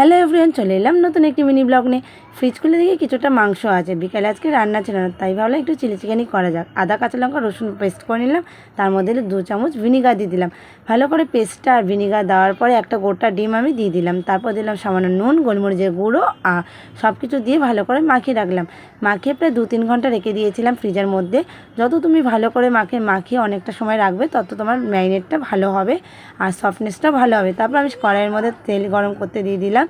Hello everyone চলে এলাম নতুন একটি মিনি ব্লগ নিয়ে। ফ্রিজ খুলে দেখি কিছুটা মাংস আছে। বিকালে আজকে রান্না ছিল না, তাই ভাবলাম একটু চিলি চিকেনই করা যাক। আদা, কাঁচা লঙ্কা, রসুন পেস্ট করে নিলাম। তার মধ্যে দু চামচ ভিনিগার দিয়ে দিলাম। ভালো করে পেস্টটা আর ভিনিগার দেওয়ার পরে একটা গোটা ডিম আমি দিয়ে দিলাম। তারপর দিলাম সামান্য নুন, গোলমরিচের গুঁড়ো আর সব কিছু দিয়ে ভালো করে মাখিয়ে রাখলাম। মাখিয়ে প্রায় দু তিন ঘণ্টা রেখে দিয়েছিলাম ফ্রিজের মধ্যে। যত তুমি ভালো করে মাখে, মাখিয়ে অনেকটা সময় রাখবে, তত তোমার ম্যারিনেটটা ভালো হবে আর সফটনেসটা ভালো হবে। তারপর আমি কড়াইয়ের মধ্যে তেল গরম করতে দিয়ে দিলাম।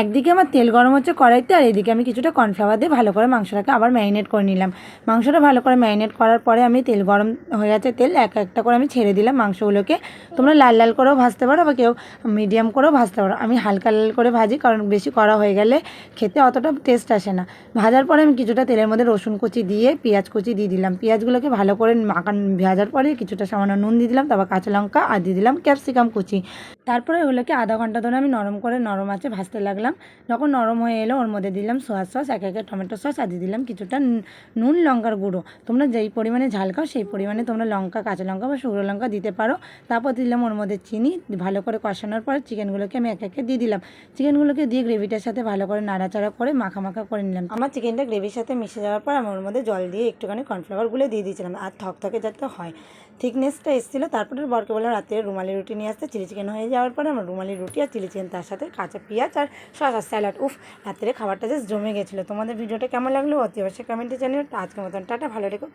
একদিকে আমার তেল গরম হচ্ছে কড়াইতে আর এদিকে আমি কিছুটা কর্নফ্লাওয়ার দিয়ে ভালো করে মাংসটাকে আবার ম্যারিনেট করে নিলাম। মাংসটা ভালো করে ম্যারিনেট করার পরে আমি তেল গরম হয়ে গেছে তেল এক একটা করে আমি ছেড়ে দিলাম মাংসগুলোকে। তোমরা লাল লাল করেও ভাজতে পারো বা কেউ মিডিয়াম করেও ভাজতে পারো। আমি হালকা লাল করে ভাজি কারণ বেশি করা হয়ে গেলে খেতে অতটা টেস্ট আসে না। ভাজার পরে আমি কিছুটা তেলের মধ্যে রসুন কুচি দিয়ে পেঁয়াজ কুচি দিয়ে দিলাম। পেঁয়াজগুলোকে ভালো করে মাখান ভাজার পরে কিছুটা সামান্য নুন দিয়ে দিলাম, তারপর কাঁচা লঙ্কা আর দিয়ে দিলাম ক্যাপসিকাম কুচি। তারপরে ওগুলোকে আধা ঘণ্টা ধরে আমি নরম করে নরম আছে ভাজতে লাগলাম। যখন নরম হয়ে এলো, ওর মধ্যে দিলাম সোয়া সস এক একে টমেটো সস আর দিয়ে দিলাম কিছুটা নুন- লঙ্কার গুঁড়ো। তোমরা যেই পরিমাণে ঝাল খাও, সেই পরিমাণে তোমরা লঙ্কা, কাঁচা লঙ্কা বা শুকনো লঙ্কা দিতে পারো। তারপর দিলাম ওর মধ্যে চিনি, ভালো করে কষানোর পর চিকেনগুলোকে আমি এক একে দিয়ে দিলাম। চিকেনগুলোকে দিয়ে গ্রেভিটার সাথে ভালো করে নাড়াচাড়া করে মাখা মাখা করে নিলাম। আমার চিকেনটা গ্রেভির সাথে মিশে যাওয়ার পর আমি ওর মধ্যে জল দিয়ে একটুখানি কর্নফ্লাওয়ার গুলে দিয়ে দিয়েছিলাম, আর থকথকে যাতে হয়। থিকনেসটা এসেছিল, তারপরে বরকে বললাম রাত্রে রুমালি রুটি নিয়ে আসতে, চিলি চিকেন হয়ে যাওয়ার পরে আমার রুমালি রুটি আর চিলি চিকেন তার সাথে কাঁচা পেঁয়াজ আর সস আর স্যালাড। উফ, রাত্রে খাবারটা জাস্ট জমে গেছিল। তোমাদের ভিডিওটা কেমন লাগল অতি অবশ্যই কমেন্টে জানিও। আজকের মতন, টাটা, ভালো রেখো